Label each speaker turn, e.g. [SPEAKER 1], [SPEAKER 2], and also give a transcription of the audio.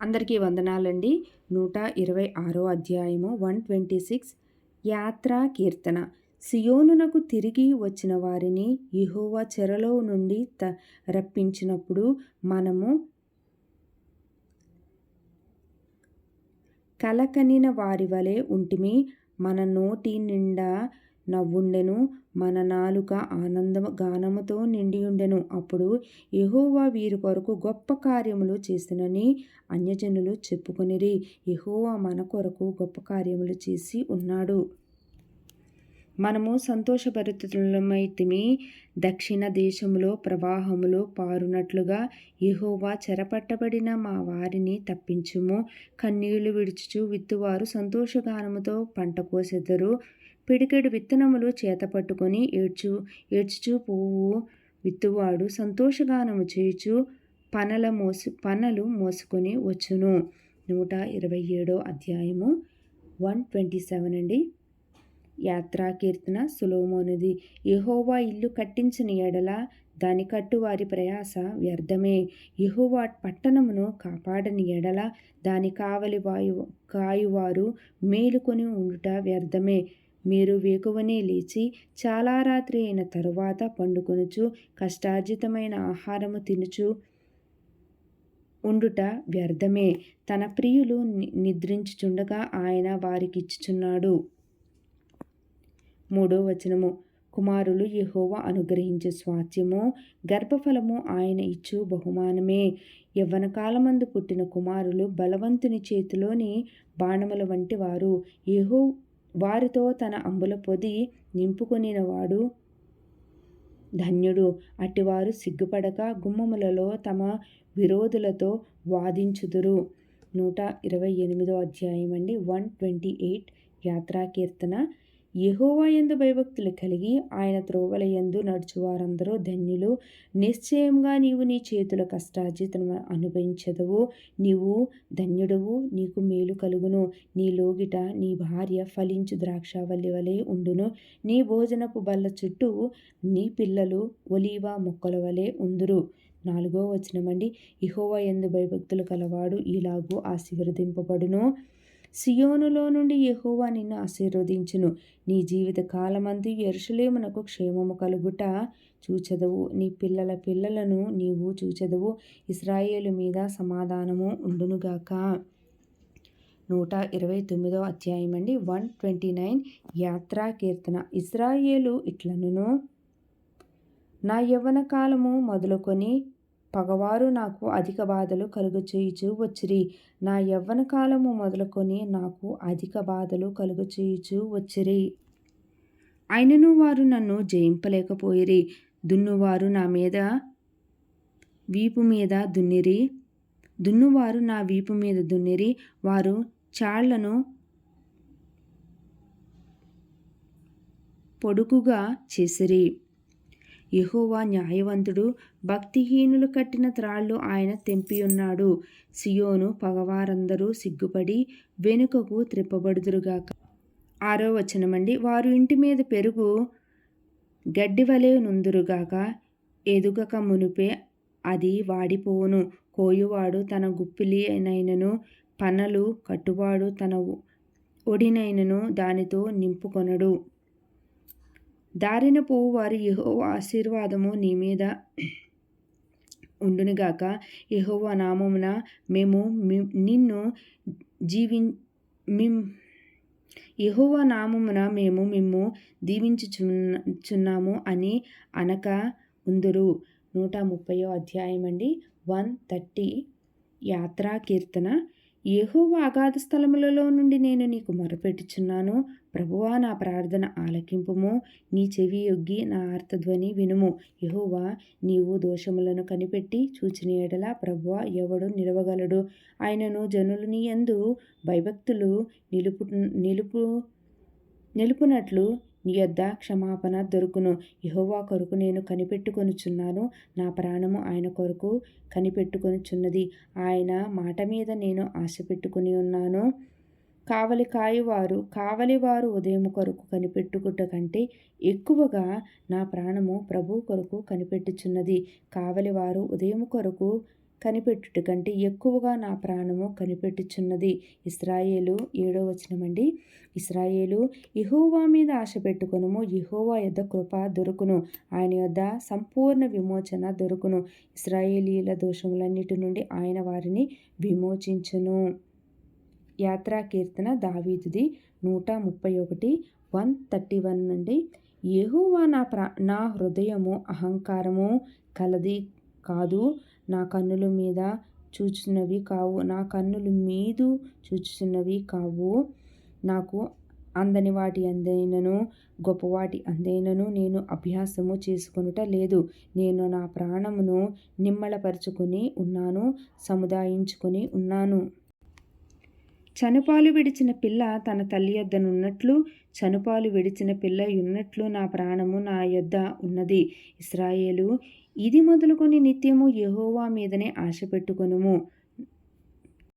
[SPEAKER 1] అందరికీ వందనాలండి. నూట ఇరవై ఆరో అధ్యాయము వన్ ట్వంటీ సిక్స్. యాత్రా కీర్తన. సియోనునకు తిరిగి వచ్చిన వారిని ఇహోవా చెరలో నుండి త రప్పించినప్పుడు మనము కలకనిన వారి వలె ఉంటిమి. మన నోటి నిండా నవ్వుండెను. మన నాలుక ఆనంద గానముతో నిండియుండెను. అప్పుడు యహోవా వీరి కొరకు గొప్ప కార్యములు చేసినని అన్యజనులు చెప్పుకొనిరి. యహోవా మన కొరకు గొప్ప కార్యములు చేసి ఉన్నాడు. మనము సంతోషభరితులమైతిమి. దక్షిణ దేశంలో ప్రవాహములో పారునట్లుగా యెహోవా చెరపట్టబడిన మా వారిని తప్పించుము. కన్నీళ్ళు విడుచుచు విత్తువారు సంతోషగానముతో పంట కోసెదరు. పిడికెడు విత్తనములు చేతపట్టుకొని ఏడ్చు ఏడ్చుచూ పువ్వు విత్తువాడు సంతోషగానము చేయుచు పనల మోసు పనలు మోసుకొని వచ్చును. నూట ఇరవై ఏడో అధ్యాయము వన్ ట్వంటీ సెవెన్ అండి. యాత్రా కీర్తన సులోమోనిది. యెహోవా ఇల్లు కట్టించిన ఎడల దాని కట్టు వారి ప్రయాస వ్యర్థమే. యెహోవా పట్టణమును కాపాడని ఎడల దాని కావలి వాయు కాయువారు మేలుకొని ఉండుట వ్యర్థమే. మీరు వేకువనే లేచి చాలా రాత్రి అయిన తరువాత పండుకొనుచు కష్టార్జితమైన ఆహారము తినుచు ఉండుట వ్యర్థమే. తన ప్రియులు నిద్రించుచుండగా ఆయన వారికిచ్చుచున్నాడు. మూడో వచనము. కుమారులు యహోవ అనుగ్రహించే స్వాస్థ్యము గర్భఫలము ఆయన ఇచ్చు బహుమానమే. యవ్వన కాలమందు పుట్టిన కుమారులు బలవంతుని చేతిలోని బాణముల వంటి వారు. యహో వారితో తన అంబుల పొది నింపుకొనినవాడు ధన్యుడు. అట్టివారు సిగ్గుపడక గుమ్మములలో తమ విరోధులతో వాదించుదురు. నూట ఇరవై ఎనిమిదో అధ్యాయం అండి వన్ ట్వంటీ ఎయిట్ యాత్రా కీర్తన యహోవా ఎందు భయభక్తులు కలిగి ఆయన త్రోవల యందు నడుచువారందరూ ధన్యులు. నిశ్చయంగా నీవు నీ చేతుల కష్టార్జితం అనుభవించదవు. నీవు ధన్యుడవు నీకు మేలు కలుగును. నీ లోగిట నీ భార్య ఫలించు ద్రాక్షావల్లి వలె ఉండును. నీ భోజనపు బల్ల చుట్టూ నీ పిల్లలు ఒలీవ మొక్కల వలె ఉందురు. నాలుగో వచనమండి. ఇహోవా ఎందు భయభక్తులు కలవాడు ఇలాగూ ఆశీర్వదింపబడును. సియోనులో నుండి యహోవా నిన్ను ఆశీర్వదించును. నీ జీవిత కాలమందు ఎరుషలేమునకు క్షేమము కలుగుట చూచెదవు. నీ పిల్లల పిల్లలను నీవు చూచెదవు. ఇస్రాయేలు మీద సమాధానము ఉండునుగాక. నూట ఇరవై తొమ్మిదో అధ్యాయం అండి. వన్ ట్వంటీ నైన్ యాత్రా కీర్తన. ఇస్రాయేలు ఇట్లనును నా యవ్వన కాలము మొదలుకొని పగవారు నాకు అధిక బాధలు కలుగచేయుచు వచ్చిరి. నా యవ్వన కాలము మొదలుకొని నాకు అధిక బాధలు కలుగచేయుచు వచ్చిరి. అయినను వారు నన్ను జయింపలేకపోయిరి. దున్నువారు నా మీద వీపు మీద దున్నిరి. దున్నువారు నా వీపు మీద దున్నిరి. వారు చాళ్ళను పొడుగుగా చేసిరి. యహోవా న్యాయవంతుడు భక్తిహీనులు కట్టిన త్రాళ్ళు ఆయన తెంపియున్నాడు. సియోను పగవారందరూ సిగ్గుపడి వెనుకకు త్రిప్పబడుదురుగాక. ఆరో వచనమండి. వారు ఇంటి మీద పెరుగు గడ్డి వలె నుందురుగాక. ఎదుగక మునిపే అది వాడిపోవును. కోయువాడు తన గుప్పిలినైనను పనలు కట్టువాడు తన ఒడినైనను దానితో నింపుకొనడు. దారిన పోవువారు యెహో ఆశీర్వాదము నీ మీద ఉండునుగాక. యహోవ నామమున మేము నిన్ను జీవి మిమ్ యెహోవా నామమున మేము మిమ్ము దీవించుచున్నాము అని అనక ఉందురు నూట ముప్పయో అధ్యాయం అండి వన్ థర్టీ యాత్రా కీర్తన యెహోవా అగాధ స్థలములలో నుండి నేను నీకు మొరపెట్టుచున్నాను. ప్రభువా నా ప్రార్థన ఆలకింపుము. నీ చెవి యొగ్గి నా ఆర్తధ్వని వినుము. యహోవా నీవు దోషములను కనిపెట్టి చూచిన ఎడల ప్రభువా ఎవడు నిలవగలడు? ఆయనను జనులు నీ యందు భయభక్తులు నిలుపు నిలుపు నిలుపునట్లు నీ యొద్ద క్షమాపణ దొరుకును. యహోవా కొరకు నేను కనిపెట్టుకొనుచున్నాను. నా ప్రాణము ఆయన కొరకు కనిపెట్టుకొనుచున్నది. ఆయన మాట మీద నేను ఆశ పెట్టుకుని ఉన్నాను. కావలి కాయవారు కావలివారు ఉదయం కొరకు కనిపెట్టుకుట కంటే ఎక్కువగా నా ప్రాణము ప్రభు కొరకు కనిపెట్టుచున్నది. కావలివారు ఉదయం కొరకు కనిపెట్టుట కంటే ఎక్కువగా నా ప్రాణము కనిపెట్టుచున్నది. ఇస్రాయేలు ఏడో వచనమండి. ఇస్రాయేలు ఇహోవా మీద ఆశ పెట్టుకునుము. ఇహోవా యొద్ద కృప దొరుకును. ఆయన యొద్ద సంపూర్ణ విమోచన దొరుకును. ఇస్రాయేలీల దోషములన్నిటి నుండి ఆయన వారిని విమోచించును. యాత్రా కీర్తన దావీదుది నూట ముప్పై ఒకటి వన్ థర్టీ వన్ నుండి యెహోవా నా ప్రా నా హృదయము అహంకారము కలది కాదు. నా కన్నుల మీద చూచున్నవి కావు. నా కన్నుల మీదు చూచుచున్నవి కావు. నాకు అందని వాటి అందైనను గొప్పవాటి అందైనను నేను అభ్యాసము చేసుకొనుట లేదు. నేను నా ప్రాణమును నిమ్మలపరుచుకొని ఉన్నాను సముదాయించుకొని ఉన్నాను. చనుపాలు విడిచిన పిల్ల తన తల్లి యొద్దనున్నట్లు చనుపాలు విడిచిన పిల్ల ఉన్నట్లు నా ప్రాణము నా యొద్ద ఉన్నది. ఇస్రాయేలు ఇది మొదలుకొని నిత్యము యహోవా మీదనే ఆశ పెట్టుకొనుము.